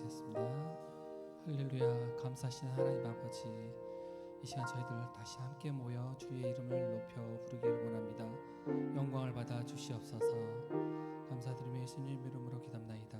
있습니다. 할렐루야 감사하시는 하나님 아버지 이 시간 저희들 다시 함께 모여 주의 이름을 높여 부르기를 원합니다. 영광을 받아 주시옵소서 감사드리며 예수님 이름으로 기답나이다.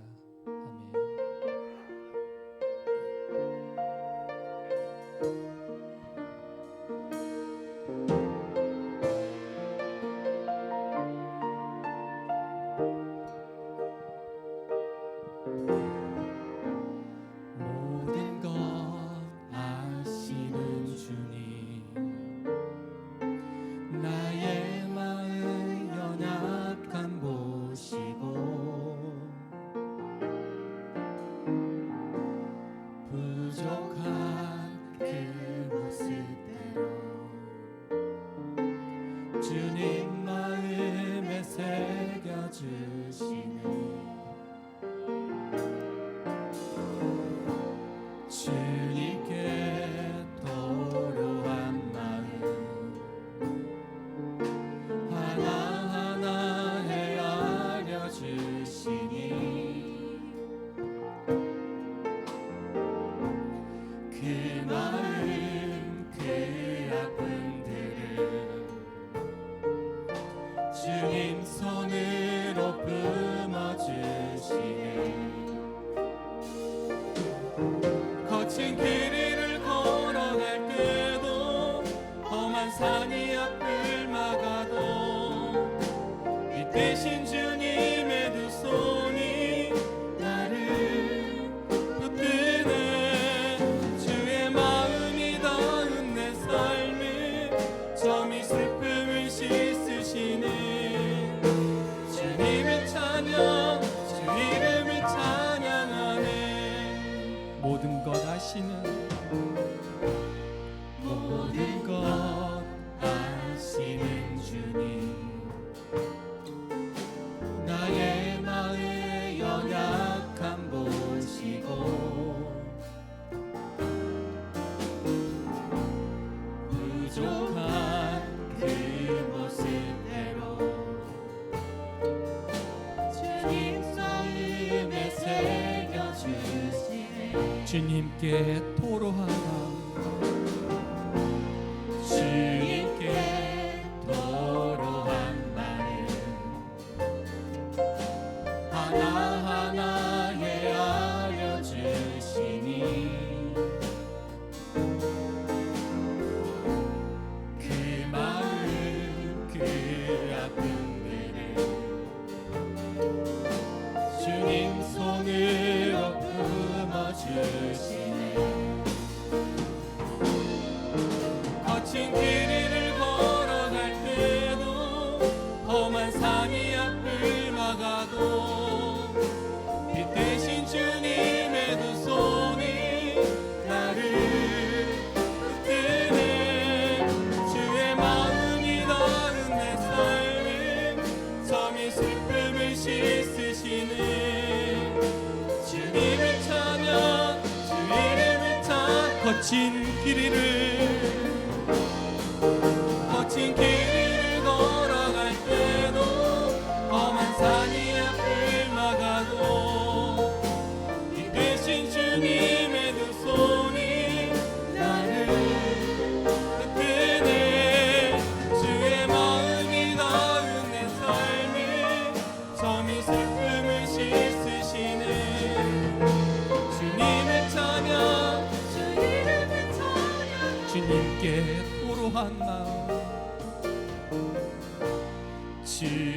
주님께 토로하라. 거친 길이를 to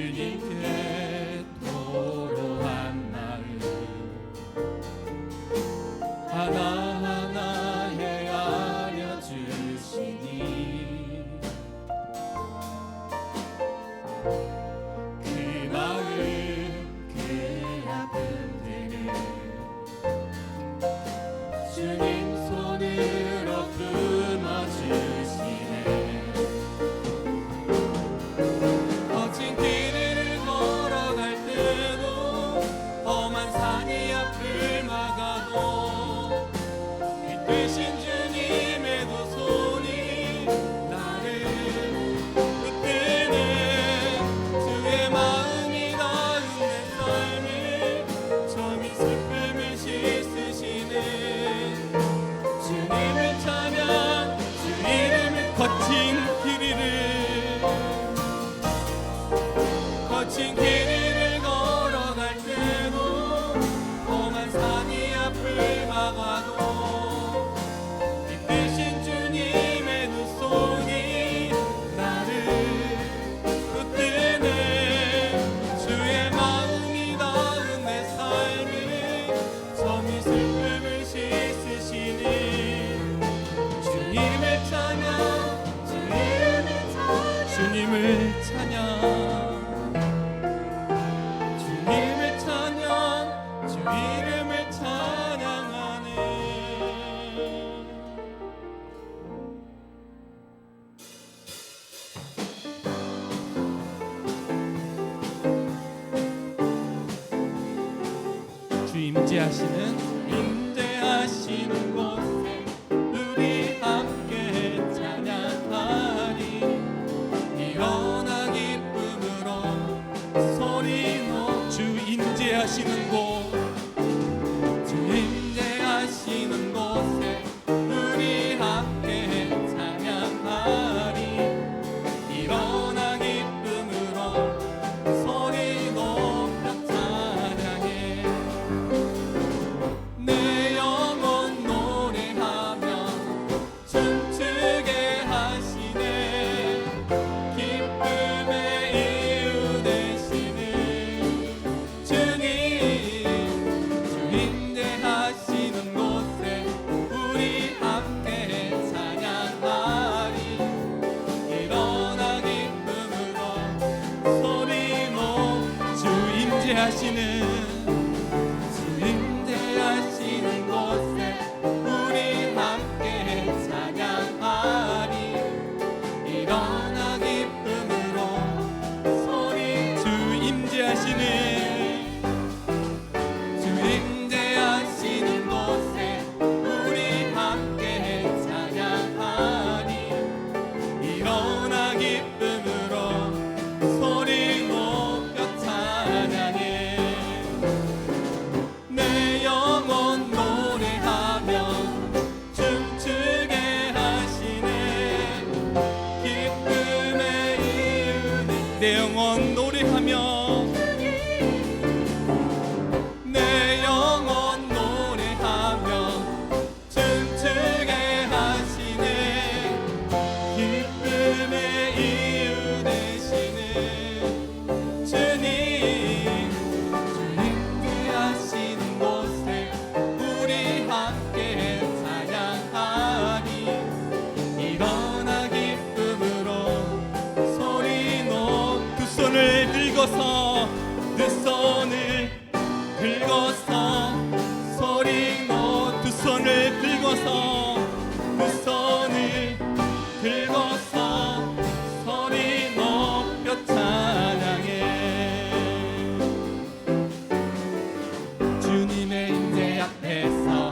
지시하시는 de un hondo 긁어서 소리 못두 손을 긁어서 두 손을 긁어서 소리 높여 찬양해. 주님의 임재 앞에서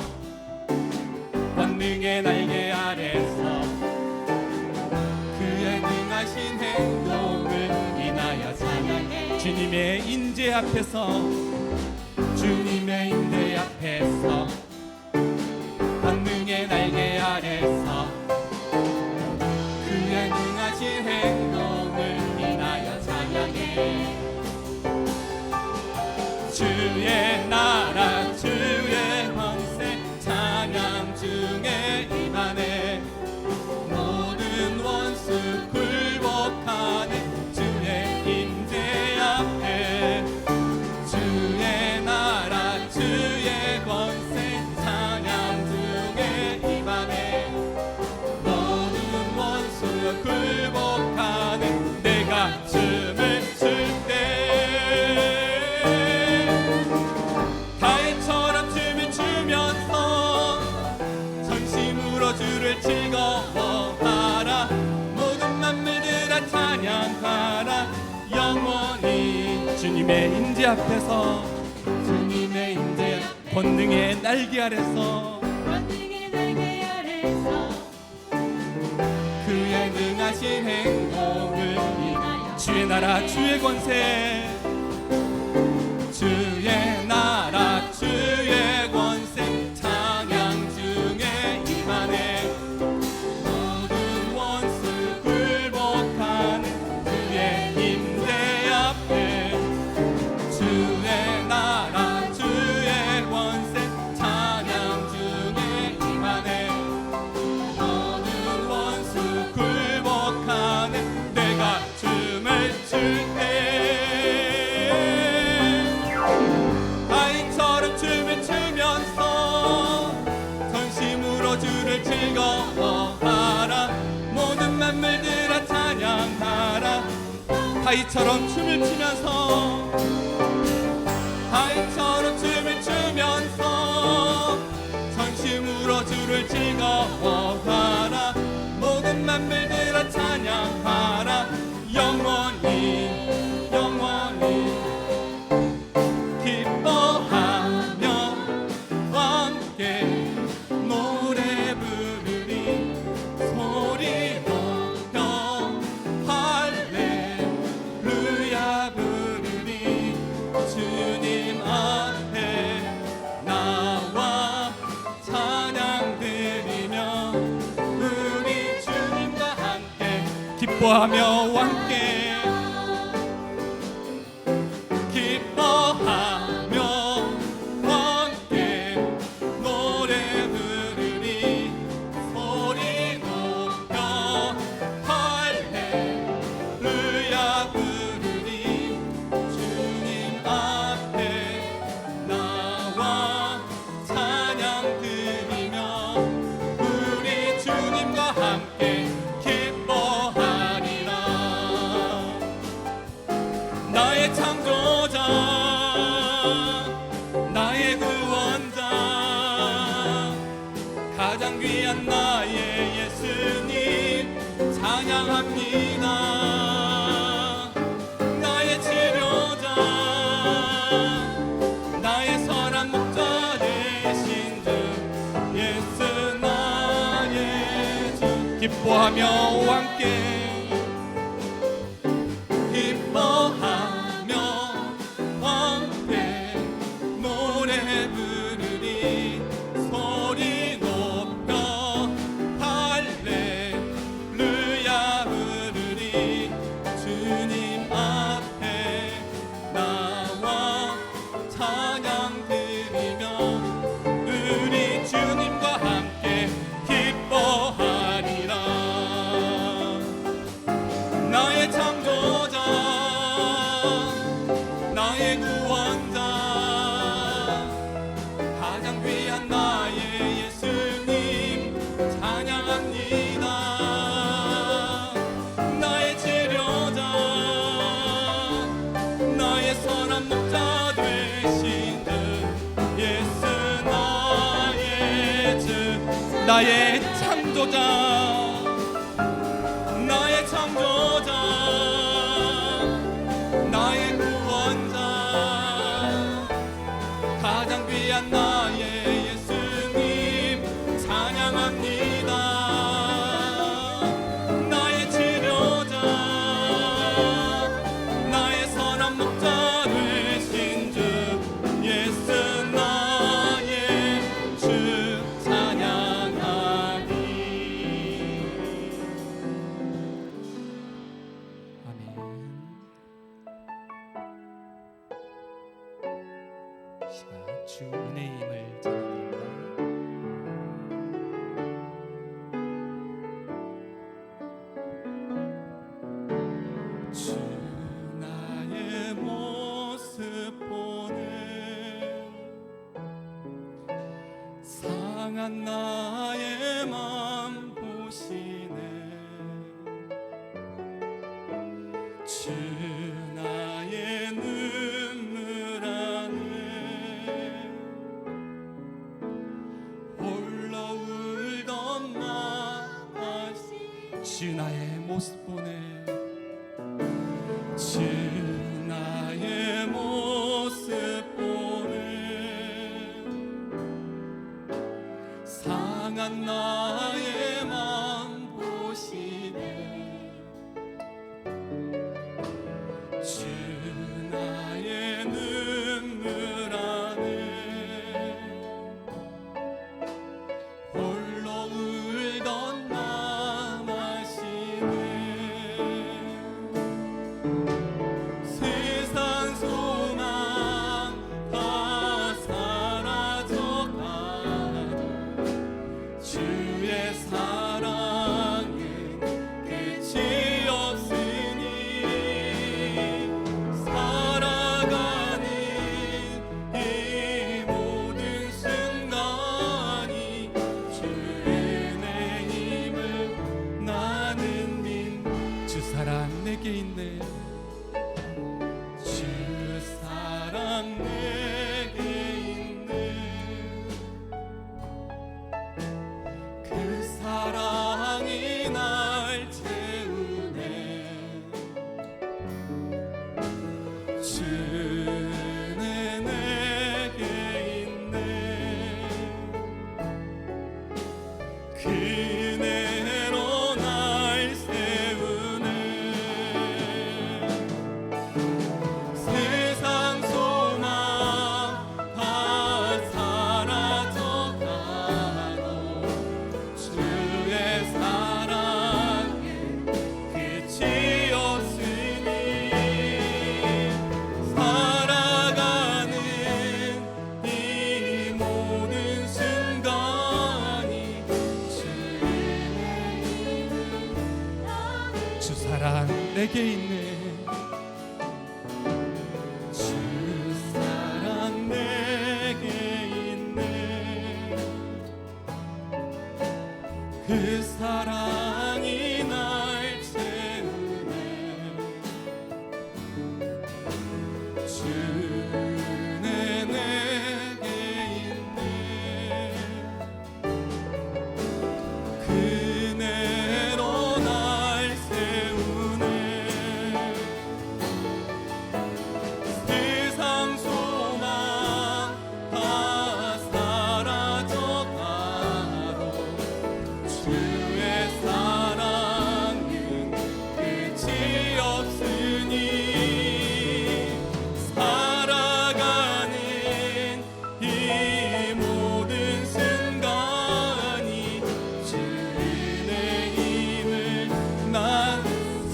권능의 날개 아래서 그의 능하신 행동을 인하여 찬양해. 주님의 임재 앞에서 아래서. 강릉의 날개 아래서. 앞에서 주님의 임재 권능의 날개 아래서 권능의 날개 아래서 그의 능하신 행복을 주의 나라 주의 권세. 아이처럼 춤을 추면서 아이처럼 춤을 추면서 전심으로 주를 즐거워하라. 모든 만물 주님 앞에 나와 찬양 드리며 우리 주님과 함께 기뻐하며 기뻐하며 왕께 Senhor. 난 나.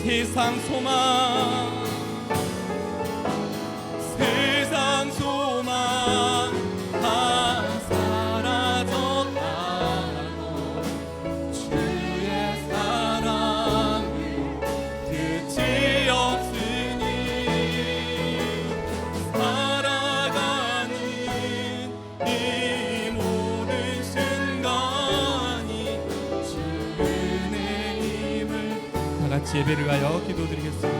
세상 소망. 예배를 위하여 기도드리겠습니다.